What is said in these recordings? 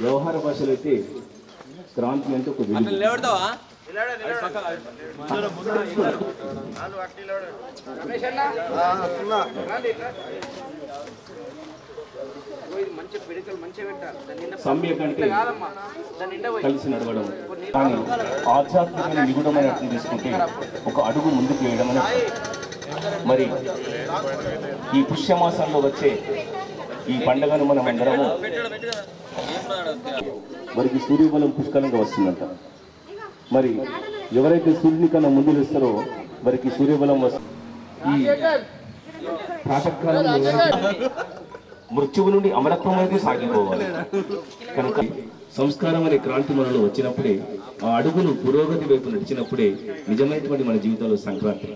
వ్యవహార భాషలో అయితే క్రాంతి అంటే ఒక కలిసి నడవడం. కానీ ఆధ్యాత్మికమైన నిగుడమైన అర్థం తీసుకుంటే ఒక అడుగు ముందుకు వేయడం అని మరి ఈ పుష్యమాసంలో వచ్చే ఈ పండుగను మనం అందరము వారికి సూర్యబలం పుష్కలంగా వస్తుందంట. మరి ఎవరైతే సూర్యుని కన్నా ముందు వేస్తారో వారికి సూర్యబలం వస్తుంది ఈ ప్రాతకాలంలో మృత్యువు నుండి అమరత్వం అయితే సాగిపోవాలి. కనుక సంస్కారం అనే క్రాంతి మనలో వచ్చినప్పుడే ఆ అడుగులు పురోగతి వైపు నడిచినప్పుడే నిజమైనటువంటి మన జీవితంలో సంక్రాంతి.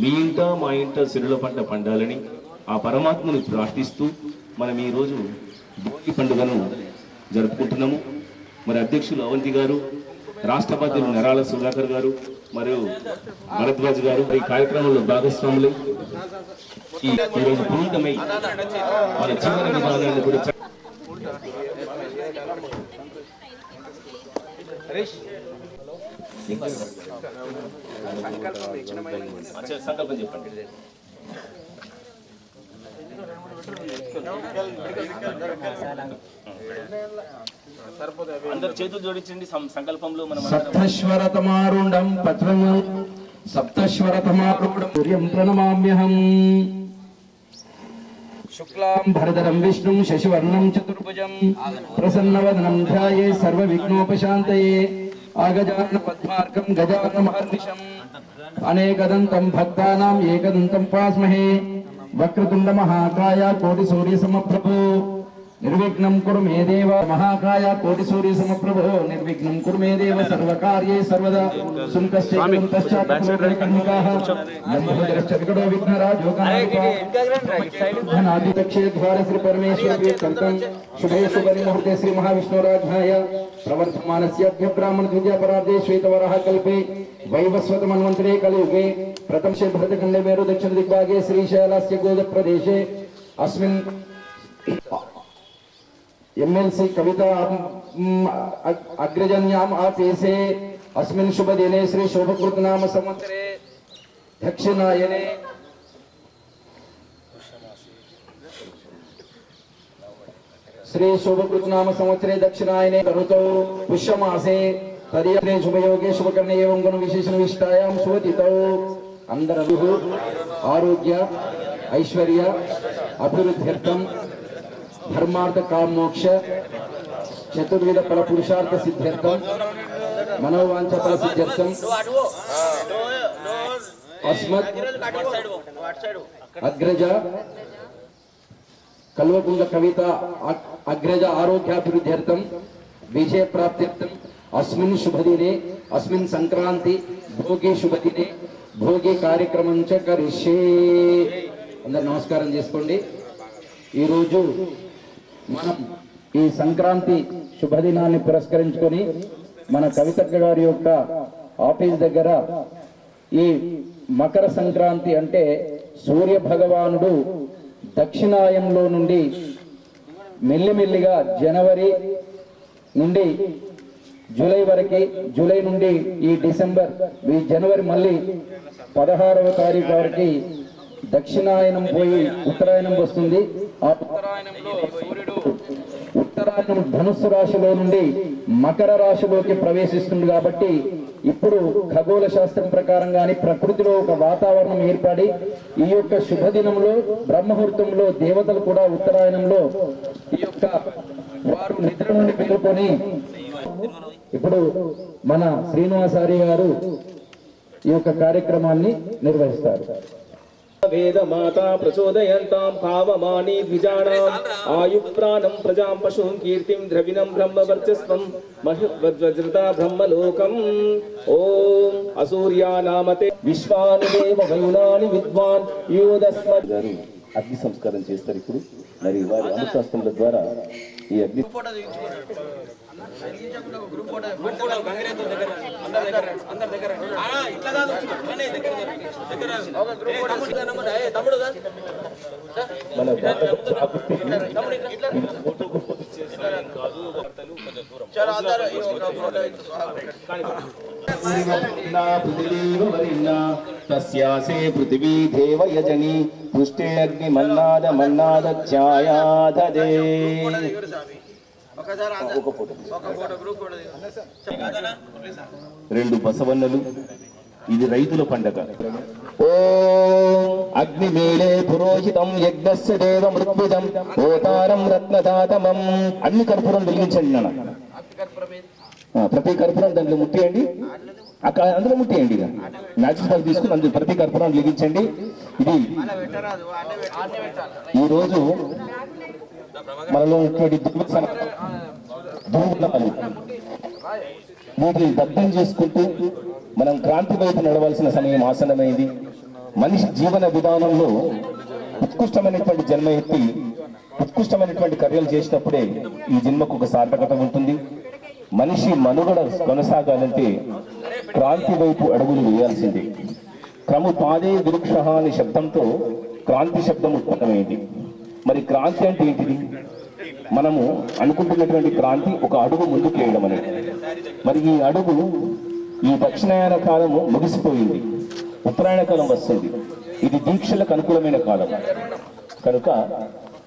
మీ ఇంట మా ఇంట సిరుల పంట పండాలని ఆ పరమాత్మను ప్రార్థిస్తూ మనం ఈ రోజు భోగి పండుగను జరుపుకుంటున్నాము. మరి అధ్యక్షులు అవంతి గారు రాష్ట్రపతులు నరాల సుధాకర్ గారు మరియు భరద్వాజ్ గారు ఈ కార్యక్రమంలో భాగస్వాములై. ఈ ఈరోజు పూర్ణమై మన జీవన విధానాన్ని కూడా సంకల్పం చెప్పండి. అందరు చేతులు జోడించండి సంకల్పంలో మనం సప్తశ్వరతమారుండం పత్రం సప్తశ్వరతమారుండం సూర్యం ప్రణమామ్యహం. శుక్లాం భరధరం విష్ణుం శశివర్ణం చతుర్భుజం. ప్రసన్నవదనం ధ్యాయే సర్వవిఘ్నోపశాంతయే. ఆగజాన పద్మార్కం గజాన మహర్నిషం అనేకదంతం భక్తానాం ఏకదంతం పాస్మహే. वक्रतुंड महाकाय कोटि सूर्य समप्रभु निर्विघ्नं कुरु मे देव। महाकाय कोटि सूर्य समप्रभु निर्विघ्नं कुरु मे देव सर्व कार्य सर्वदा सुनकस्य कुन्तस्य कर्मिकाः यन्त्रश्च विकटो विघ्नराजो धनादितक्षे द्वार श्री परमेश्वर कल्पं शुभे शुभ मुहूर्ते श्री महाविष्णुराघाय अभ्य ब्राह्मण ध्वज परार्धे श्वेतवरः कल्पे। वैवस्वत मनमंत्रे कलयुगे। प्रथम से प्रथमशे भरतखण्डे मेरुदक्षिणदिग्भागे श्रीशैलस्य गोदप्रदेशे गोद एम् एल् एमएलसी कविता अग्रजन्याम् आपेसे अस्मिन् शोभकृत नाम समंतरे दक्षिणायने। श्रीशोभकृतनाम संवत्सरे दक्षिणायने ऋतौ पुष्यमासे। तदीय शुभयोगे शुभकर्णे एवं गुणविशेषणविष्टायां सुवतितौ। అందరూ ఆరోగ్య ఐశ్వర్య అభివృద్ధ్యర్థం ధర్మార్థ కామోక్ష చతుర్విధ ఫల పురుషార్థ సిద్ధ్యర్థం మనోవాంఛ ఫల సిద్ధ్యర్థం అస్మత్ అగ్రజ కల్వకుండ కవిత అగ్రజ ఆరోగ్యాభివృద్ధ్యర్థం విజయ ప్రాప్త్యర్థం అస్మిన్ శుభదినే అస్మిన్ సంక్రాంతి భోగి శుభదినే భోగి కార్యక్రమం చ అందరు నమస్కారం చేసుకోండి. ఈరోజు మనం ఈ సంక్రాంతి శుభదినాన్ని పురస్కరించుకొని మన కవితక్క గారి యొక్క ఆఫీస్ దగ్గర ఈ మకర సంక్రాంతి అంటే సూర్య భగవానుడు దక్షిణాయంలో నుండి మెల్లిమెల్లిగా జనవరి నుండి జూలై వరకు జూలై నుండి ఈ డిసెంబర్ ఈ జనవరి మళ్ళీ పదహారవ తారీఖు వరకు దక్షిణాయనం పోయి ఉత్తరాయణం వస్తుంది. ఆ ఉత్తరాయణంలో సూర్యుడు ఉత్తరాయణం ధనుస్సు రాశిలో నుండి మకర రాశిలోకి ప్రవేశిస్తుంది కాబట్టి ఇప్పుడు ఖగోళ శాస్త్రం ప్రకారం కానీ ప్రకృతిలో ఒక వాతావరణం ఏర్పడి ఈ యొక్క శుభదినంలో బ్రహ్మహూర్తంలో దేవతలు కూడా ఉత్తరాయణంలో ఈ యొక్క వారు నిద్ర నుండి మేలుకొని ఇప్పుడు మన శ్రీనివాసారి గారు ఈ యొక్క కార్యక్రమాన్ని నిర్వహిస్తారు. వేదమాతా ప్రచోదయంతాం భావమాని ద్విజానాం ఆయుప్రాణం ప్రజాం పశూం కీర్తిం ద్రవిణం బ్రహ్మవర్చస్వం మహివజ్రత బ్రహ్మలోకం. ఓం అసూర్యా నామతే విశ్వాని దేవ వైనాని విద్వాన్ యోదస్మ గారు అగ్ని సంస్కారం చేస్తారు ఇప్పుడు. మరి వారి అనుశాస్త్రముల ద్వారా ఈ అగ్ని గంగిరెద్దు దగ్గర అందరి దగ్గర అందరి దగ్గర ఇట్లా కాదు దగ్గర దగ్గర తమ్ముడు ఏ, తమ్ముడు మన తస్యాసే పృథివీ దేవ యజని పుష్టే అగ్ని మన్నాద మన్నాద ఛాయాధదే ఒక ఫోటో. ఒక ఫోటో గ్రూప్ ఫోటో రెండు బసవన్నలు ఇది రైతుల పండగ. ఓ అగ్నిమీలే పురోహితం యజ్ఞస్య దేవ మృత్యుజం ఓతారం రత్నదాతమం. అన్ని కర్పూరం వెలిగించండి నాన్న. ప్రతి కర్పూరం దాంట్లో ముట్టేయండి. అక్కడ అందులో ముట్టేయండి ఇక. మ్యాచెస్ బాగా తీసుకుని అందులో ప్రతి కర్పూరం వెలిగించండి. ఇది పెట్టరాదు మనలో ఉన్నటువంటి దుర్వ్యసన వీటిని దగ్ధం చేసుకుంటూ మనం క్రాంతి వైపు నడవలసిన సమయం ఆసనమైంది మనిషి జీవన విధానంలో ఉత్కృష్టమైనటువంటి జన్మ ఎత్తి ఉత్కృష్టమైనటువంటి కర్యలు చేసినప్పుడే ఈ జన్మకు ఒక సార్థకత ఉంటుంది. మనిషి మనుగడ కొనసాగాలంటే క్రాంతి వైపు అడుగులు వేయాల్సిందే. క్రము పాదే విరుక్ష అనే శబ్దంతో క్రాంతి శబ్దం ఉత్పన్నమైంది. మరి క్రాంతి అంటే ఏంటిది? మనము అనుకుంటున్నటువంటి క్రాంతి ఒక అడుగు ముందుకు వేయడం అనేది. మరి ఈ అడుగు ఈ దక్షిణాయన కాలము ముగిసిపోయింది. ఉత్తరాయణ కాలం వస్తుంది. ఇది దీక్షలకు అనుకూలమైన కాలం. కనుక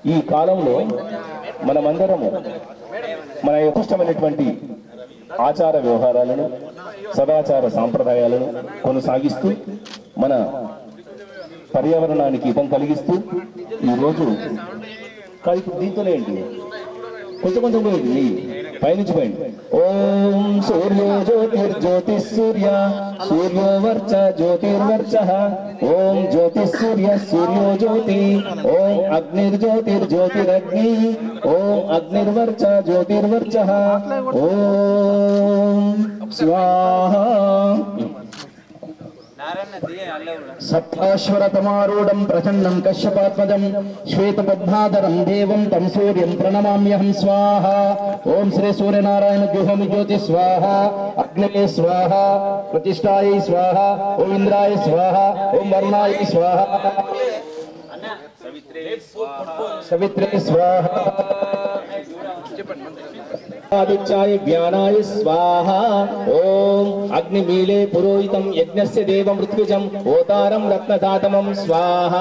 ఈ కాలంలో మనమందరము మన యథిష్టమైనటువంటి ఆచార వ్యవహారాలను సదాచార సాంప్రదాయాలను కొనసాగిస్తూ మన పర్యావరణానికి ఇబ్బంది కలిగిస్తూ ఈరోజు కాదు ఇప్పుడు దీంతోనే ఏంటి కొంచెం కొంచెం పోయింది పైనుంచి పోయింది. ఓం సూర్యో జ్యోతిర్జ్యోతి సూర్య సూర్యో వర్చ జ్యోతిర్వర్చ. ఓం జ్యోతి సూర్య సూర్యో జ్యోతి. ఓం అగ్నిర్జ్యోతిర్జ్యోతిరగ్ని. ఓం అగ్నిర్వర్చ జ్యోతిర్వర్చ. ఓం స్వాహ. సప్తాశ్వరతమారూఢం ప్రచండం కశ్యపాత్మజం శ్వేతపద్మాధరం దేవం తం సూర్యం ప్రణమామ్యహం స్వాహ ఓం శ్రీ సూర్యనారాయణ జుహోమి జ్యోతి స్వాహ అగ్నయే స్వాహ ప్రతిష్టాయ స్వాహ ఓం ఇంద్రాయ స్వాహ ఓం వరుణాయ స్వాహ సవిత్రే స్వాహ ఆదిత్యాయ జ్ఞానాయ స్వాహ ఓం అగ్నిమీలే పురోహితం యజ్ఞస్య దేవ మృత్యుజం ఓతారం రత్నదాతమం స్వాహ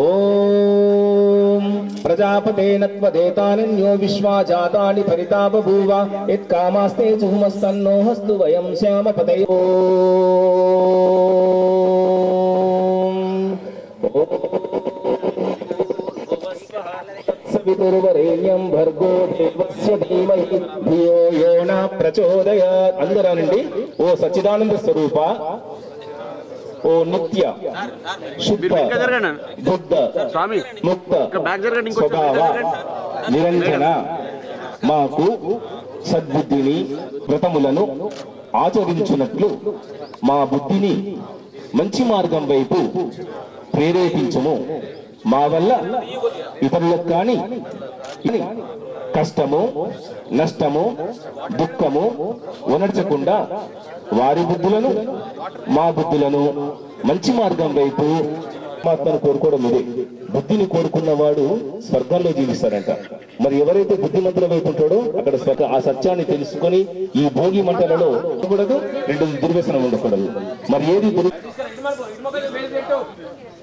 ఓం ప్రజాపతేన త్వదేతానన్యో విశ్వా జాతాని పరితా బభూవ యత్కామాస్తే చుహమస్తన్నో హస్తు వయం శ్యామపతయో సవితుర్వరేణ్యం భర్గో దేవస్య ధీమహి. ధియో యో న ప్రచోదయాత్. అందరానండి ఓ సచ్చిదానంద స్వరూప ఓ నిత్య శుద్ధ బుద్ధ ముక్త స్వభావ నిరంజన మాకు సద్బుద్ధిని వ్రతములను ఆచరించున్నట్లు మా బుద్ధిని మంచి మార్గం వైపు ప్రేరేపించము. మా వల్ల ఇతరులకు కానీ కష్టము నష్టము దుఃఖము ఉనర్చకుండా వారి బుద్ధులను మా బుద్ధులను మంచి మార్గం వైపు పరమాత్మను కోరుకోవడం ఇదే. బుద్ధిని కోరుకున్నవాడు స్వర్గంలో జీవిస్తాడంట. మరి ఎవరైతే బుద్ధిమంతుల వైపు ఉంటాడో అక్కడ స్వర్గ ఆ సత్యాన్ని తెలుసుకొని ఈ భోగి మంటలలో ఉండకూడదు రెండు దుర్వ్యసనం ఉండకూడదు. మరి ఏది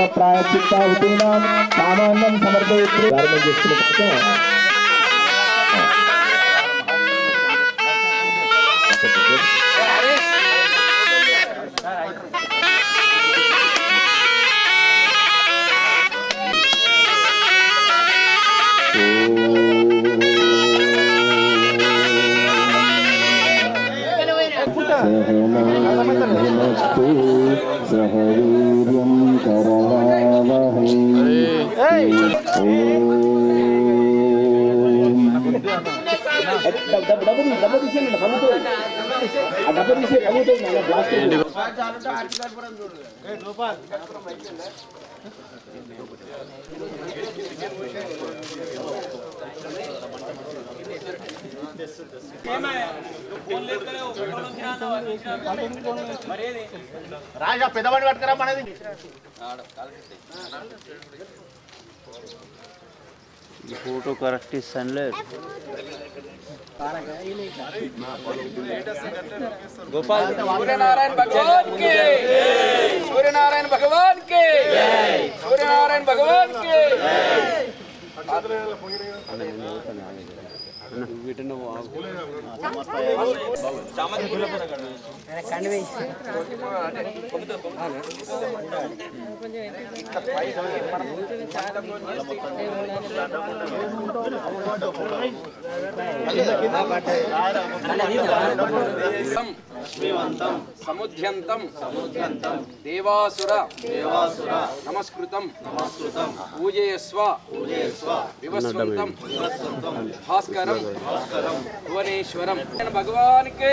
ప్రాయచిత్తావతీనాం సామాన్యం సమర్పయత్రి. ప్రారంభం చేస్తున్న డబ్బు డబ్బు డబ్బు తీసేయండి जी फ़ोटो करेक्ट सनलेस गोपाल सूर्य नारायण भगवान के। सूर्य नारायण भगवान के। सूर्य नारायण भगवान के। కొంచెం శ్రీవంతం సముద్యంతం సముద్యంతం దేవాసుర దేవాసుర నమస్కృతం నమస్కృతం పూజయస్వ పూజయస్వ వివస్వంతం వివస్వంతం భాస్కరం భాస్కరం భువనేశ్వరం. భగవానికి.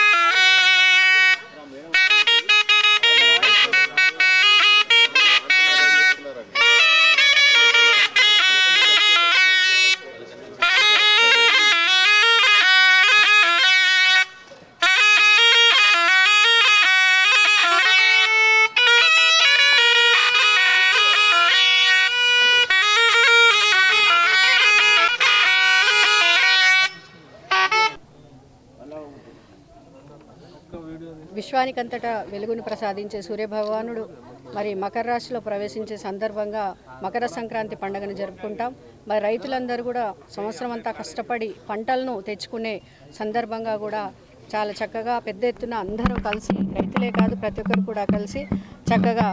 లోకానికంతటా వెలుగును ప్రసాదించే సూర్యభగవానుడు. మరి మకర రాశిలో ప్రవేశించే సందర్భంగా మకర సంక్రాంతి పండుగను జరుపుకుంటాం. మరి రైతులందరూ కూడా సంవత్సరం అంతా కష్టపడి పంటలను తెచ్చుకునే సందర్భంగా కూడా చాలా చక్కగా పెద్ద ఎత్తున అందరూ కలిసి రైతులే కాదు ప్రతి ఒక్కరు కూడా కలిసి చక్కగా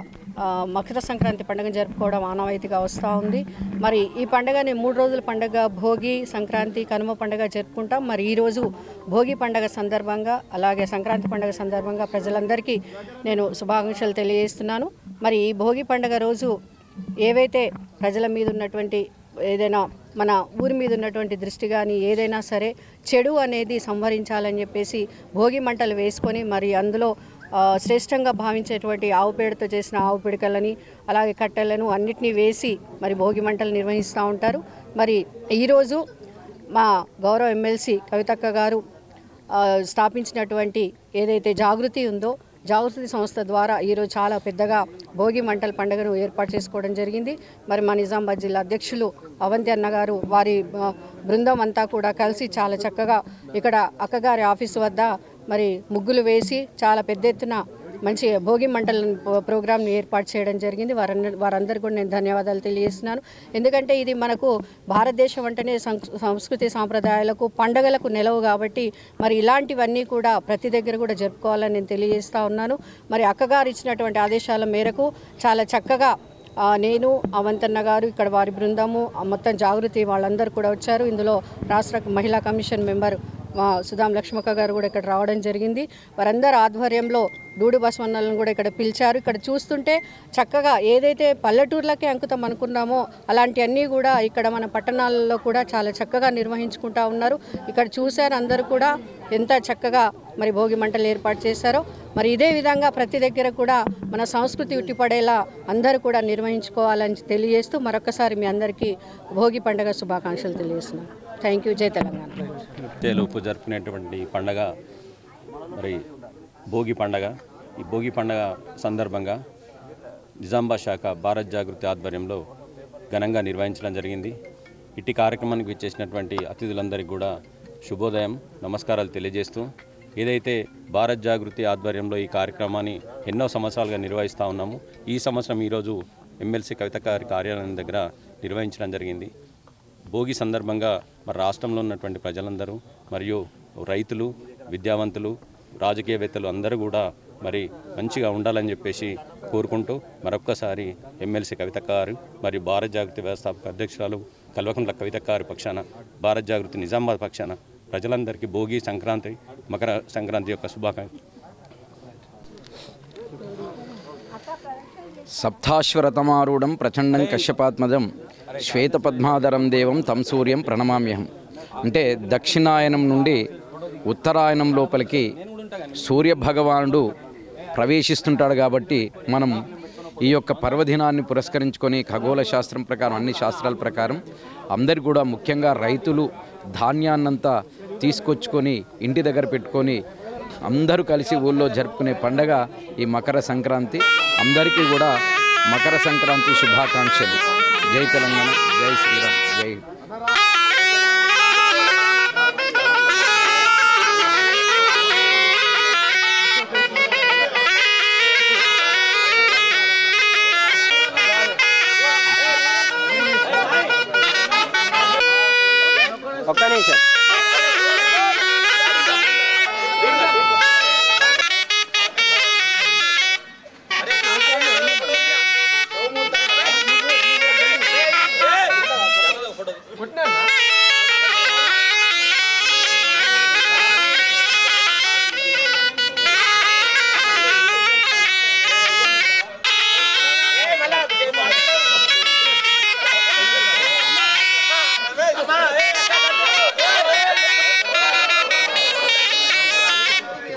మకర సంక్రాంతి పండుగను జరుపుకోవడం ఆనవాయితీగా వస్తూ ఉంది. మరి ఈ పండుగని మూడు రోజుల పండుగ భోగి సంక్రాంతి కనుమ పండుగ జరుపుకుంటాం. మరి ఈరోజు భోగి పండుగ సందర్భంగా అలాగే సంక్రాంతి పండుగ సందర్భంగా ప్రజలందరికీ నేను శుభాకాంక్షలు తెలియజేస్తున్నాను. మరి ఈ భోగి పండుగ రోజు ఏవైతే ప్రజల మీద ఉన్నటువంటి ఏదైనా మన ఊరి మీద ఉన్నటువంటి దృష్టి కానీ ఏదైనా సరే చెడు అనేది సంహరించాలని చెప్పేసి భోగి మంటలు వేసుకొని మరి అందులో శ్రేష్టంగా భావించేటువంటి ఆవు పేడతో చేసిన ఆవు పిడికలని అలాగే కట్టెలను అన్నిటినీ వేసి మరి భోగి మంటలు నిర్వహిస్తూ ఉంటారు. మరి ఈరోజు మా గౌరవ ఎమ్మెల్సీ కవితక్క గారు స్థాపించినటువంటి ఏదైతే జాగృతి ఉందో జాగృతి సంస్థ ద్వారా ఈరోజు చాలా పెద్దగా భోగి మంటల పండుగను ఏర్పాటు చేసుకోవడం జరిగింది. మరి మా నిజామాబాద్ జిల్లా అధ్యక్షులు అవంతి అన్న గారు వారి బృందం అంతా కూడా కలిసి చాలా చక్కగా ఇక్కడ అక్కగారి ఆఫీసు వద్ద మరి ముగ్గులు వేసి చాలా పెద్ద ఎత్తున మంచి భోగి మంటల ప్రోగ్రామ్ని ఏర్పాటు చేయడం జరిగింది. వారందరి వారందరికీ కూడా నేను ధన్యవాదాలు తెలియజేస్తున్నాను. ఎందుకంటే ఇది మనకు భారతదేశం అంటేనే సంస్కృతి సాంప్రదాయాలకు పండగలకు నిలవు కాబట్టి మరి ఇలాంటివన్నీ కూడా ప్రతి దగ్గర కూడా జరుపుకోవాలని నేను తెలియజేస్తా ఉన్నాను. మరి అక్కగారు ఇచ్చినటువంటి ఆదేశాల మేరకు చాలా చక్కగా నేను అవంతన్న గారు ఇక్కడ వారి బృందము ఆ మొత్తం జాగృతి వాళ్ళందరూ కూడా వచ్చారు. ఇందులో రాష్ట్ర మహిళా కమిషన్ మెంబర్ మా సుధాం లక్ష్మక్క గారు కూడా ఇక్కడ రావడం జరిగింది. వారందరి ఆధ్వర్యంలో డూడు బస్వన్నలను కూడా ఇక్కడ పిలిచారు. ఇక్కడ చూస్తుంటే చక్కగా ఏదైతే పల్లెటూర్లకే అంకుతం అనుకున్నామో అలాంటివన్నీ కూడా ఇక్కడ మన పట్టణాలలో కూడా చాలా చక్కగా నిర్వహించుకుంటా ఉన్నారు. ఇక్కడ చూశారు అందరూ కూడా ఎంత చక్కగా మరి భోగి మంటలు ఏర్పాటు చేశారో. మరి ఇదే విధంగా ప్రతి దగ్గర కూడా మన సంస్కృతి ఉట్టిపడేలా అందరూ కూడా నిర్వహించుకోవాలని తెలియజేస్తూ మరొకసారి మీ అందరికీ భోగి పండుగ శుభాకాంక్షలు తెలియజేస్తున్నాను. థ్యాంక్ యూ జై తెలంగాణ. తెలుపు జరుపుకునేటువంటి పండగ మరి భోగి పండగ. ఈ భోగి పండగ సందర్భంగా నిజామాబాద్ శాఖ భారత్ జాగృతి ఆధ్వర్యంలో ఘనంగా నిర్వహించడం జరిగింది. ఇట్టి కార్యక్రమానికి విచ్చేసినటువంటి అతిథులందరికీ కూడా శుభోదయం నమస్కారాలు తెలియజేస్తూ ఏదైతే భారత్ జాగృతి ఆధ్వర్యంలో ఈ కార్యక్రమాన్ని ఎన్నో సంవత్సరాలుగా నిర్వహిస్తూ ఉన్నాము ఈ సంవత్సరం ఈరోజు ఎమ్మెల్సీ కవిత గారి కార్యాలయం దగ్గర నిర్వహించడం జరిగింది. భోగి సందర్భంగా మరి రాష్ట్రంలో ఉన్నటువంటి ప్రజలందరూ మరియు రైతులు విద్యావంతులు రాజకీయవేత్తలు అందరూ కూడా మరి మంచిగా ఉండాలని చెప్పేసి కోరుకుంటూ మరొక్కసారి ఎమ్మెల్సీ కవిత గారు మరియు భారత జాగృతి వ్యవస్థాపక అధ్యక్షురాలు కల్వకుంట్ల కవిత గారి పక్షాన భారత జాగృతి నిజామాబాద్ పక్షాన ప్రజలందరికీ భోగి సంక్రాంతి మకర సంక్రాంతి యొక్క శుభాకాంక్ష సప్తాశ్వరతమారూఢం ప్రచండం కశ్యపాత్మజం శ్వేతపద్మాధరం దేవం తం సూర్యం ప్రణమామ్యహం. అంటే దక్షిణాయనం నుండి ఉత్తరాయణం లోపలికి సూర్య భగవానుడు ప్రవేశిస్తుంటాడు కాబట్టి మనం ఈ యొక్క పర్వదినాన్ని పురస్కరించుకొని ఖగోళ శాస్త్రం ప్రకారం అన్ని శాస్త్రాల ప్రకారం అందరు కూడా ముఖ్యంగా రైతులు ధాన్యాన్నంతా తీసుకొచ్చుకొని ఇంటి దగ్గర పెట్టుకొని అందరూ కలిసి ఊళ్ళో జరుపుకునే పండగ ఈ మకర సంక్రాంతి. అందరికీ కూడా మకర సంక్రాంతి శుభాకాంక్షలు. జై తెలంగాణ జై శ్రీరామ్ జై ఒక్క నిమిషం.